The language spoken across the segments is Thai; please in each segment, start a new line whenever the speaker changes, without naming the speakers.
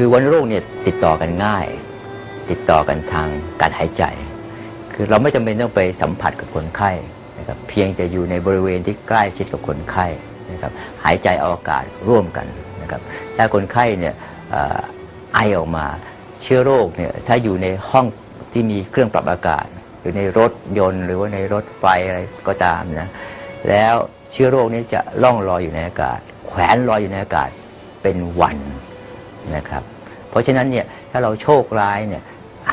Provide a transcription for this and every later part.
คือวัณโรคเนี่ยติดต่อกันง่าย ติดต่อกันทางการหายใจ คือเราไม่จำเป็นต้องไปสัมผัสกับคนไข้นะครับเพียงจะอยู่ในบริเวณที่ใกล้ชิดกับคนไข้นะครับหายใจเอาอากาศร่วมกันนะครับถ้าคนไข้เนี่ยอไอออกมาเชื้อโรคเนี่ยถ้าอยู่ในห้องที่มีเครื่องปรับอากาศหรือในรถยนต์ หรือว่าในรถไฟอะไรก็ตามนะแล้วเชื้อโรคนี้จะล่องลอยอยู่ในอากาศ แขวนลอยอยู่ในอากาศเป็นวันนะครับ เพราะฉะนั้นเนี่ยถ้าเราโชคร้ายเนี่ย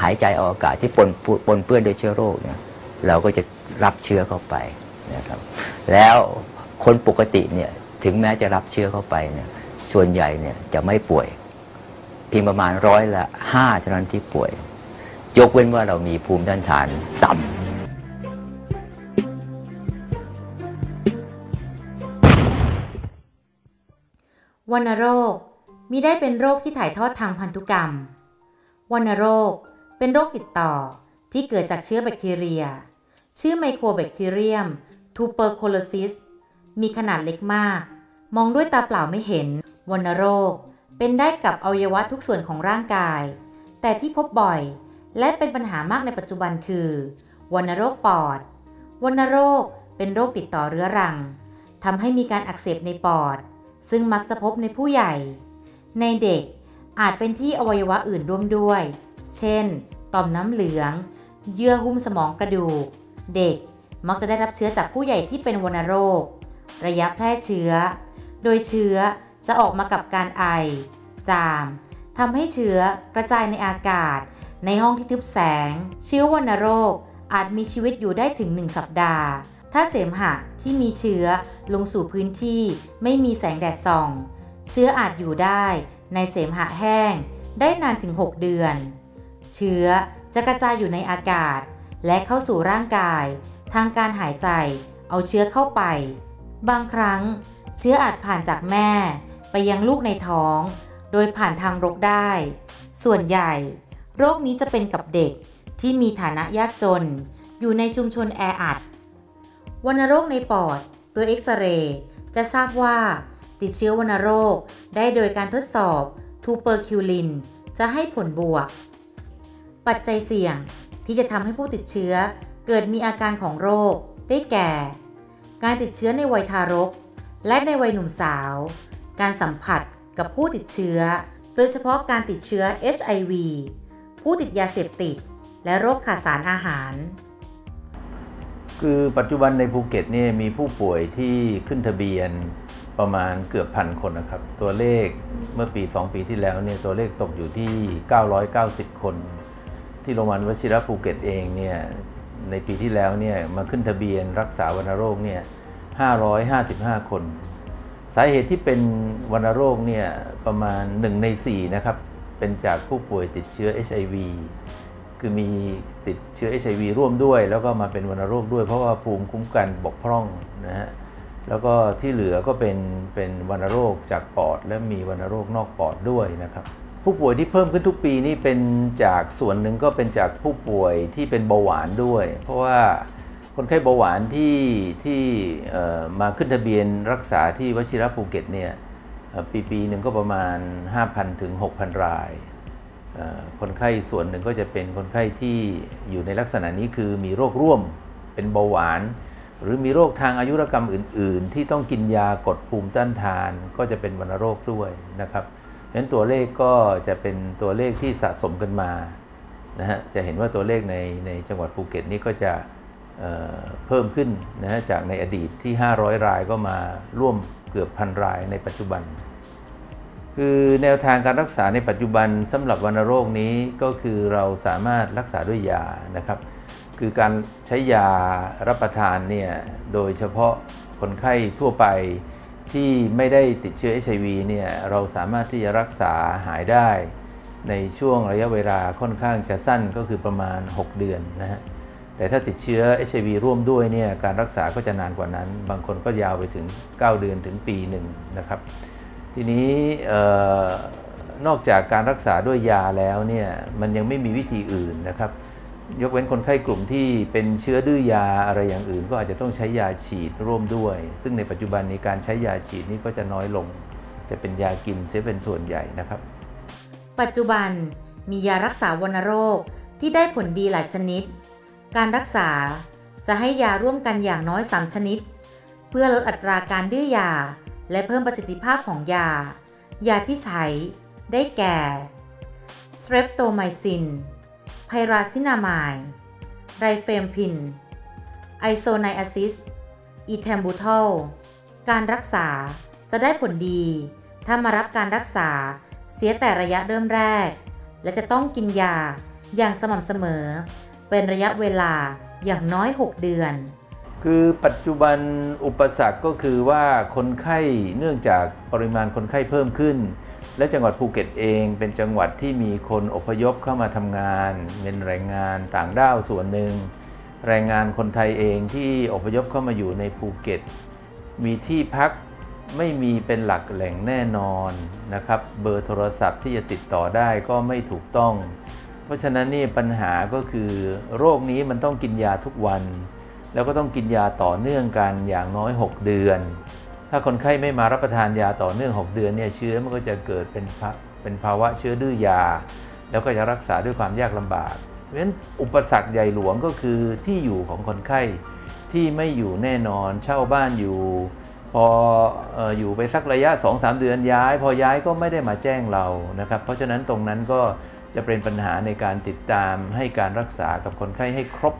หายใจเอาอากาศที่ปนปนเปื้อนด้วยเชื้อโรคเนี่ยเราก็จะรับเชื้อเข้าไปนะครับแล้วคนปกติเนี่ยถึงแม้จะรับเชื้อเข้าไปเนี่ยส่วนใหญ่เนี่ยจะไม่ป่วยเพียงประมาณร้อยละห้าเท่านั้นที่ป่วย ยกเว้นว่าเรามีภูมิต้านทานต่ำ
วัณโรค มิได้เป็นโรคที่ถ่ายทอดทางพันธุกรรม วัณโรค เป็นโรคติดต่อที่เกิดจากเชื้อแบคทีเรีย ชื่อไมโครแบคทีเรียมทูเปอร์โคโลซิส มีขนาดเล็กมาก มองด้วยตาเปล่าไม่เห็น วัณโรค เป็นได้กับอวัยวะทุกส่วนของร่างกาย แต่ที่พบบ่อย และเป็นปัญหามากในปัจจุบันคือวัณโรคปอด วัณโรคเป็นโรคติดต่อเรื้อรังทำให้มีการอักเสบในปอด ซึ่งมักจะพบในผู้ใหญ่ ในเด็กอาจเป็นที่อวัยวะอื่นร่วมด้วย เช่น ต่อมน้ำเหลือง เยื่อหุ้มสมองกระดูก เด็กมักจะได้รับเชื้อจากผู้ใหญ่ที่เป็นวัณโรค ระยะแพร่เชื้อ โดยเชื้อจะออกมากับการไอ จามทำให้เชื้อกระจายในอากาศ ในห้องที่ทึบแสง เชื้อวัณโรคอาจมีชีวิตอยู่ได้ถึง 1 สัปดาห์ ถ้าเสมหะที่มีเชื้อลงสู่พื้นที่ไม่มีแสงแดดส่อง เชื้ออาจอยู่ได้ในเสมหะแห้งได้นานถึง 6 เดือน เชื้อจะกระจายอยู่ในอากาศ และเข้าสู่ร่างกาย ทางการหายใจ เอาเชื้อเข้าไป บางครั้ง เชื้ออาจผ่านจากแม่ ไปยังลูกในท้อง โดยผ่านทางรกได้ ส่วนใหญ่ โรคนี้จะเป็นกับเด็กที่มีฐานะยากจน อยู่ในชุมชนแออัดวัณโรคในปอดตัวเอ็กซเรย์จะทราบว่า ติดเชื้อวัณโรค ได้โดยการทดสอบทูเปอร์คิวลินจะให้ผลบวก ปัจจัยเสี่ยงที่จะทำให้ผู้ติดเชื้อเกิดมีอาการของโรค ได้แก่ การติดเชื้อในวัยทารก และในวัยหนุ่มสาว การสัมผัสกับผู้ติดเชื้อ โดยเฉพาะการติดเชื้อ HIV ผู้ติดยาเสพติด และโรคขาดสารอาหาร
คือปัจจุบันในภูเก็ตเนี่ยมีผู้ป่วยที่ขึ้นทะเบียน ประมาณเกือบพันคนนะครับ ตัวเลขเมื่อปี 2 ปีที่แล้วเนี่ยตัวเลขตกอยู่ที่ 990 คน ที่โรงพยาบาลวชิระภูเก็ตเองเนี่ยในปีที่แล้วเนี่ยมาขึ้นทะเบียนรักษาวัณโรคเนี่ย 555 คน สาเหตุที่เป็นวัณโรคเนี่ยประมาณ 1 ใน 4 นะครับ เป็นจากผู้ป่วยติดเชื้อ HIV คือมีติดเชื้อ HIV ร่วมด้วย แล้วก็มาเป็นวัณโรคด้วยเพราะว่าภูมิคุ้มกันบกพร่องนะฮะ แล้วก็ที่เหลือก็เป็นเป็นวัณโรคจากปอด และมีวัณโรคนอกปอดด้วยนะครับผู้ป่วยที่เพิ่มขึ้นทุกปีนี่เป็นจากส่วนหนึ่งก็เป็นจากผู้ป่วยที่เป็นเบาหวานด้วย เพราะว่าคนไข้เบาหวานที่ที่มาขึ้นทะเบียนรักษาที่วชิระภูเก็ตเนี่ยปีปีหนึ่งก็ประมาณ 5,000 ถึง 6,000 ราย คนไข้ส่วนหนึ่งก็จะเป็นคนไข้ที่อยู่ในลักษณะนี้คือมีโรคร่วมเป็นเบาหวาน หรือมีโรคทางอายุรกรรมอื่น ๆ ที่ต้องกินยากดภูมิต้านทานก็จะเป็นวัณโรคด้วยนะครับเพราะฉะนั้นตัวเลขก็จะเป็นตัวเลขที่สะสมกันมานะฮะจะเห็นว่าตัวเลขในในจังหวัดภูเก็ตนี่ก็จะเเพิ่มขึ้นนะฮะจากในอดีตที่ 500 รายก็มาร่วมเกือบพันรายในปัจจุบัน คือแนวทางการรักษาในปัจจุบันสำหรับวัณโรคนี้ก็คือเราสามารถรักษาด้วยยานะครับ คือการใช้ยารับประทานเนี่ยโดยเฉพาะคนไข้ทั่วไปที่ไม่ได้ติดเชื้อ HIV เนี่ยเราสามารถที่จะรักษาหายได้ ในช่วงระยะเวลาค่อนข้างจะสั้นก็คือประมาณ 6 เดือนนะฮะแต่ถ้าติดเชื้อ HIV ร่วมด้วยเนี่ยการรักษาก็จะนานกว่านั้น บางคนก็ยาวไปถึง 9 เดือนถึงปีหนึ่งนะครับ ทีนี้นอกจากการรักษาด้วยยาแล้วเนี่ยมันยังไม่มีวิธีอื่นนะครับ ยกเว้นคนไข้กลุ่มที่เป็นเชื้อดื้อยาอะไรอย่างอื่น ก็อาจจะต้องใช้ยาฉีดร่วมด้วย ซึ่งในปัจจุบันนี้การใช้ยาฉีดนี่ก็จะน้อยลง จะเป็นยากินเสียเป็นส่วนใหญ่นะครับ
ปัจจุบันมียารักษาวัณโรคที่ได้ผลดีหลายชนิด การรักษาจะให้ยาร่วมกันอย่างน้อย 3 ชนิด เพื่อลดอัตราการดื้อยา และเพิ่มประสิทธิภาพของยา ยาที่ใช้ได้แก่ streptomycin ไพราซินามายไรเฟมพิน ไอโซไนอาซิส อีเทมบูทอลการรักษาจะได้ผลดี ถ้ามารับการรักษาเสียแต่ระยะเริ่มแรก และจะต้องกินยาอย่างสม่ำเสมอ เป็นระยะเวลาอย่างน้อย 6 เดือน
คือปัจจุบันอุปสรรคก็คือว่าคนไข้เนื่องจากปริมาณคนไข้เพิ่มขึ้น และจังหวัดภูเก็ตเองเป็นจังหวัดที่มีคนอพยพเข้ามาทำงาน เป็นแรงงานต่างด้าวส่วนหนึ่ง แรงงานคนไทยเองที่อพยพเข้ามาอยู่ในภูเก็ต มีที่พักไม่มีเป็นหลักแหล่งแน่นอนนะครับ เบอร์โทรศัพท์ที่จะติดต่อได้ก็ไม่ถูกต้อง เพราะฉะนั้นนี่ปัญหาก็คือ โรคนี้มันต้องกินยาทุกวัน แล้วก็ต้องกินยาต่อเนื่องกันอย่างน้อย 6 เดือน ถ้าคนไข้ไม่มารับประทานยาต่อเนื่อง 6 เดือนเนี่ยเชื้อมันก็จะเกิดเป็นเป็นภาวะเชื้อดื้อยา แล้วก็จะรักษาด้วยความยากลำบาก เพราะฉะนั้นอุปสรรคใหญ่หลวงก็คือที่อยู่ของคนไข้ที่ไม่อยู่แน่นอนเช่าบ้านอยู่พออออยู่ไปสักระยะ 2-3 เดือนย้าย พอย้ายก็ไม่ได้มาแจ้งเรานะครับ เพราะฉะนั้นตรงนั้นก็จะเป็นปัญหาในการติดตามให้การรักษากับคนไข้ให้ครบ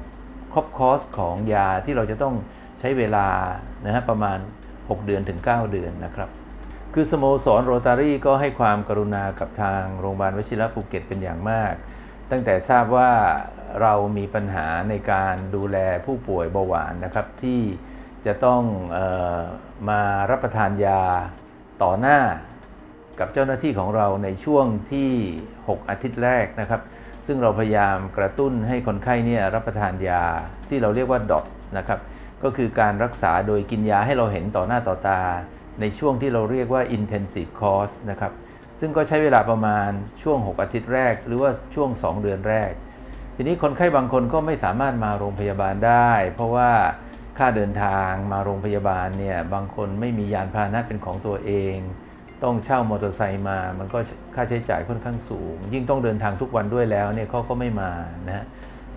ครบคอสของยาที่เราจะต้องใช้เวลานะฮะประมาณ 6 เดือนถึง 9 เดือนนะครับ คือสโมสรโรตารี่ก็ให้ความกรุณากับทางโรงพยาบาลวชิระภูเก็ตเป็นอย่างมาก ตั้งแต่ทราบว่าเรามีปัญหาในการดูแลผู้ป่วยเบาหวานนะครับที่จะต้องออมารับประทานยาต่อหน้ากับเจ้าหน้าที่ของเราในช่วงที่ 6 อาทิตย์แรกนะครับ ซึ่งเราพยายามกระตุ้นให้คนไข้เนี่ยรับประทานยาที่เราเรียกว่า DOTS นะครับ ก็คือการรักษาโดยกินยาให้เราเห็นต่อหน้าต่อตา ในช่วงที่เราเรียกว่า intensive course นะครับ ซึ่งก็ใช้เวลาประมาณช่วง 6 อาทิตย์แรก หรือว่าช่วง 2 เดือนแรก ทีนี้คนไข้บางคนก็ไม่สามารถมาโรงพยาบาลได้ เพราะว่าค่าเดินทางมาโรงพยาบาลเนี่ยบางคนไม่มียานพาหนะเป็นของตัวเอง ต้องเช่ามอเตอร์ไซค์มา มันก็ค่าใช้จ่ายค่อนข้างสูง ยิ่งต้องเดินทางทุกวันด้วยแล้วเนี่ยเขาก็ไม่มานะฮะ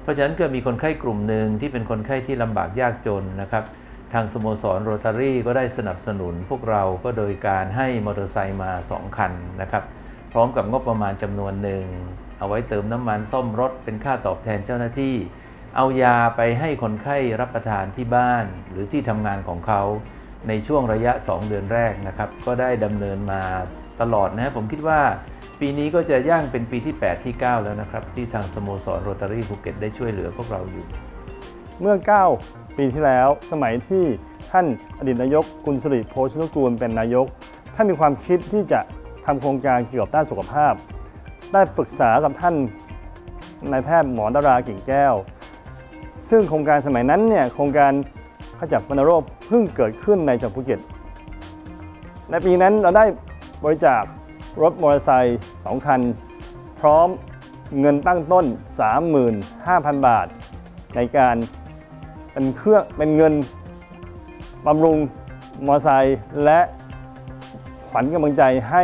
ราะฉะนั้นก็มีคนไข้กลุ่มหนึ่งที่เป็นคนไข้ที่ลำบากยากจนนะครับ ทางสโมสรโรตารี่ก็ได้สนับสนุนพวกเราก็โดยการให้มอเตอร์ไซค์มา 2 คันนะครับ พร้อมกับงบประมาณจำนวนหนึ่ง เอาไว้เติมน้ำมันซ่อมรถเป็นค่าตอบแทนเจ้าหน้าที่ เอายาไปให้คนไข้รับประทานที่บ้าน หรือที่ทำงานของเขาในช่วงระยะ 2 เดือนแรกนะครับ ก็ได้ดำเนินมาตลอดนะครับผมคิดว่า ปีนี้ก็จะย่างเป็นปีที่ 8 ที่ 9 แล้วนะครับ ที่ทางสโมสรโรตารี่ภูเก็ตได้ช่วยเหลือพวกเราอยู่
เมื่อ 9 ปีที่แล้วสมัยที่ท่านอดีตนายกกุลสิริโพชนุกูลเป็นนายก ท่านมีความคิดที่จะทำโครงการเกี่ยวกับด้านสุขภาพ ได้ปรึกษากับท่านนายแพทย์หมอดารากิ่งแก้ว ซึ่งโครงการสมัยนั้นเนี่ยโครงการขจัดวัณโรคเพิ่งเกิดขึ้นในจังหวัดภูเก็ต ในปีนั้นเราได้บริจาค รถมอเตอร์ไซค์2คัน พร้อมเงินตั้งต้น 35,000 บาท ในการเป็นเครื่องเป็นเงินบำรุงมอเตอร์ไซค์และขวัญกำลังใจให้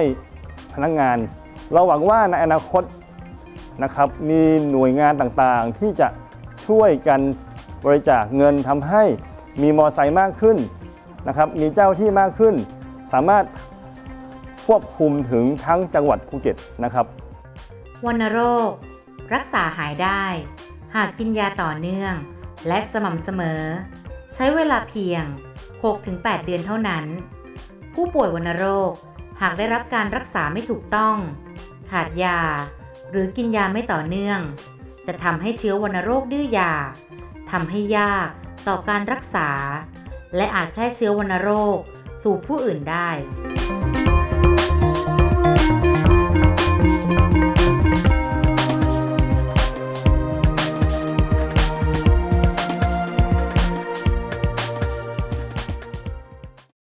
พนักงาน เราหวังว่าในอนาคตนะครับมีหน่วยงานต่างๆ ที่จะช่วยกันบริจาคเงินทำให้มีมอเตอร์ไซค์มากขึ้นนะครับมีเจ้าที่มากขึ้น สามารถ ควบคุมถึงทั้งจังหวัดภูเก็ตนะครับ
วัณโรค รักษาหายได้ หากกินยาต่อเนื่อง และสม่ำเสมอ ใช้เวลาเพียง 6-8 เดือนเท่านั้น ผู้ป่วยวัณโรคหากได้รับการรักษาไม่ถูกต้อง ขาดยา หรือกินยาไม่ต่อเนื่อง จะทำให้เชื้อวัณโรคดื้อยาทำให้ยากต่อการรักษา และอาจแพร่เชื้อวัณโรคสู่ผู้อื่นได้